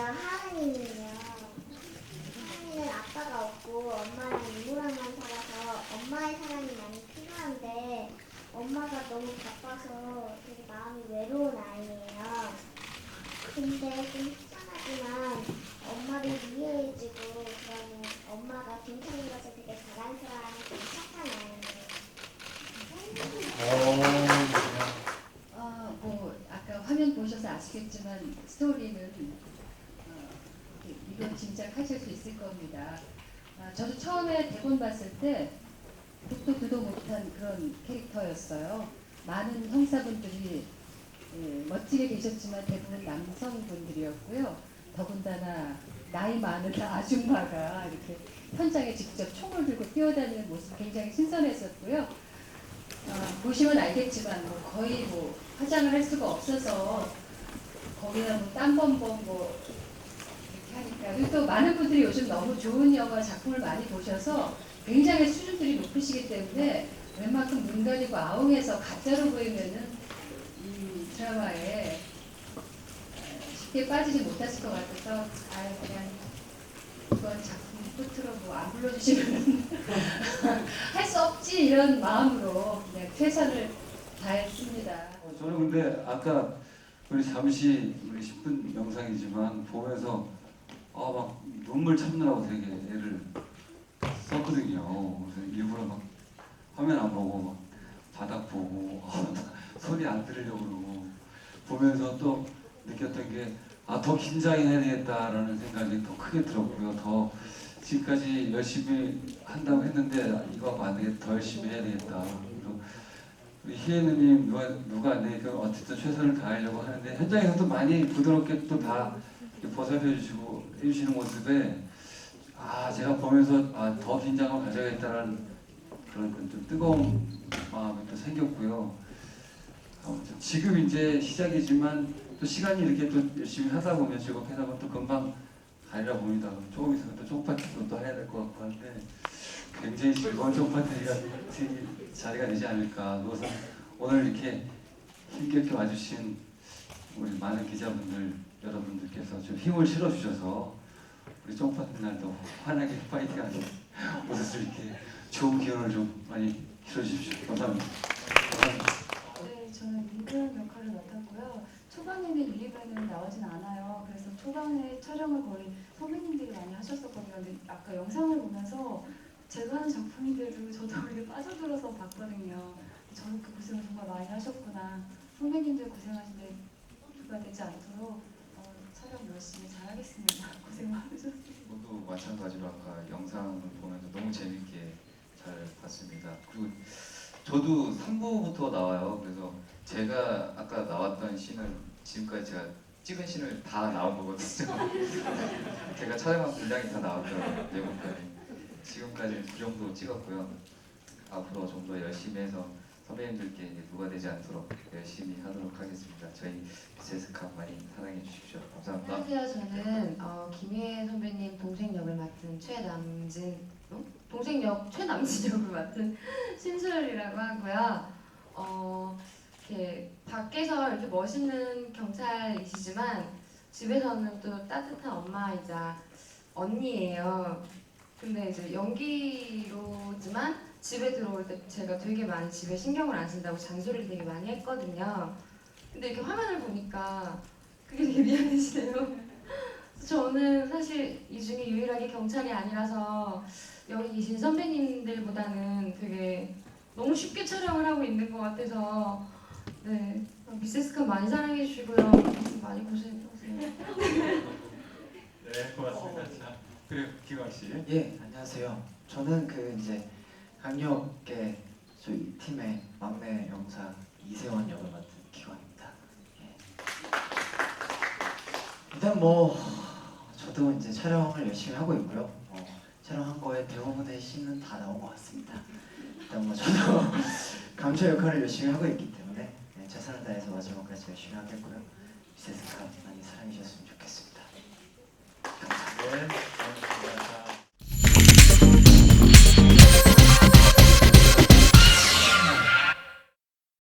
저는 하은이에요. 하은이는 아빠가 없고 엄마랑 이모랑만 살아서 엄마의 사랑이 많이 필요한데 엄마가 너무 바빠서 되게 마음이 외로운 아이예요. 근데 좀 속상하지만 엄마를 이해해주고 그러면 엄마가 괜찮은 것을 되게 자랑스러워하는 되게 착한 아이예요. 아, 뭐 아까 화면 보셔서 아시겠지만 스토리는 어, 이건 짐작하실 수 있을 겁니다. 아, 저도 처음에 대본 봤을 때 듣도 듣도 못한 그런 캐릭터였어요. 많은 형사분들이 예, 멋지게 계셨지만 대부분 남성분들이었고요. 더군다나 나이 많은 아줌마가 이렇게 현장에 직접 총을 들고 뛰어다니는 모습 굉장히 신선했었고요. 아, 보시면 알겠지만 뭐 거의 뭐 화장을 할 수가 없어서 거기다 뭐 땀범범 뭐 그리고 또 많은 분들이 요즘 너무 좋은 영화 작품을 많이 보셔서 굉장히 수준들이 높으시기 때문에 웬만큼 눈 가리고 아웅해서 가짜로 보이면은 이 드라마에 어, 쉽게 빠지지 못하실 것 같아서 아 그냥 이번 작품 끝으로 뭐 안 불러주시면 할 수 없지 이런 마음으로 그냥 최선을 다했습니다. 어, 저는 근데 아까 우리 잠시 우리 10분 영상이지만 보면서 아막 눈물 참느라고 되게 애를 썼거든요. 그래서 일부러 막 화면 안 보고 막 바닥 보고 아, 소리 안 들으려고 그러고 보면서 또 느꼈던 게 아 더 긴장해야 되겠다라는 생각이 더 크게 들었고요. 더 지금까지 열심히 한다고 했는데 이거 안 되겠다. 더 열심히 해야 되겠다. 그리고 우리 희애 누님 누가 누가 안 어쨌든 최선을 다하려고 하는데 현장에서도 많이 부드럽게 또 다 보살펴 주시고 해주시는 모습에 아 제가 보면서 아, 더 긴장을 가져야겠다라는 그런 좀 뜨거운 마음이 또 생겼고요. 아무튼 지금 이제 시작이지만 또 시간이 이렇게 또 열심히 하다 보면 즐겁게 하다 보면 또 금방 가리라 봅니다. 조금 있으면 또 쪽파티도 또 해야 될 것 같고 한데 굉장히 즐거운 쪽파티가 되- 자리가 되지 않을까. 그것은 오늘 이렇게 힘겹게 와주신 우리 많은 기자분들 여러분들께서 좀 힘을 실어주셔서 우리 쪽파티 날도 환하게 파이팅하게 웃을 이렇게 좋은 기운을 좀 많이 실어주십시오. 감사합니다. 감사합니다. 네, 저는 민근 역할을 맡았고요. 초반에는 1, 2부에는 나오진 않아요. 그래서 초반에 촬영을 거의 선배님들이 많이 하셨었거든요. 아까 영상을 보면서 제가 하는 작품인데도 저도 모르게 빠져들어서 봤거든요. 저렇게 고생을 정말 많이 하셨구나. 선배님들 고생하신데 누가 되지 않도록 어, 촬영 열심히 잘하겠습니다. 고생 많으셨어요. 저도 마찬가지로 아까 영상을 보면서 너무 재밌게 잘 봤습니다. 그리고 저도 3부부터 나와요. 그래서 제가 아까 나왔던 씬을 지금까지 제가 찍은 씬을 다 나온 거거든요. 제가 촬영한 분량이 다 나왔더라고요. 지금까지 그 정도 찍었고요. 앞으로 좀 더 열심히 해서 선배님들께 누가 되지 않도록 열심히 하도록 하겠습니다. 저희 비세스카 많이 사랑해 주십시오. 감사합니다. 안녕하세요. 저는 어, 김희애 선배님 동생 역을 맡은 최남진 어? 동생 역 최남진 역을 맡은 신수열이라고 하고요. 어, 이렇게 밖에서 이렇게 멋있는 경찰이시지만 집에서는 또 따뜻한 엄마이자 언니예요. 근데 이제 연기로지만 집에 들어올 때 제가 되게 많이 집에 신경을 안 쓴다고 잔소리를 되게 많이 했거든요. 근데 이렇게 화면을 보니까 그게 되게 미안해지네요. 저는 사실 이 중에 유일하게 경찰이 아니라서 여기 계신 선배님들보다는 되게 너무 쉽게 촬영을 하고 있는 것 같아서 네 미세스카 많이 사랑해 주시고요 많이 고생하세요. 네, 고맙습니다. 자, 그리고 기광 씨. 예, 안녕하세요. 저는 그 이제 강력계 저희 팀의 막내 영사 이세원 역을 맡은 기광입니다. 예. 일단 뭐 저도 이제 촬영을 열심히 하고 있고요. 어, 촬영한 거에 대부분의 씬은 다 나온 것 같습니다. 일단 뭐 저도 감초 역할을 열심히 하고 있기 때문에 네, 최선을 다해서 마지막까지 열심히 하겠고요. 미세스카 많이 사랑해 주셨으면 좋겠습니다.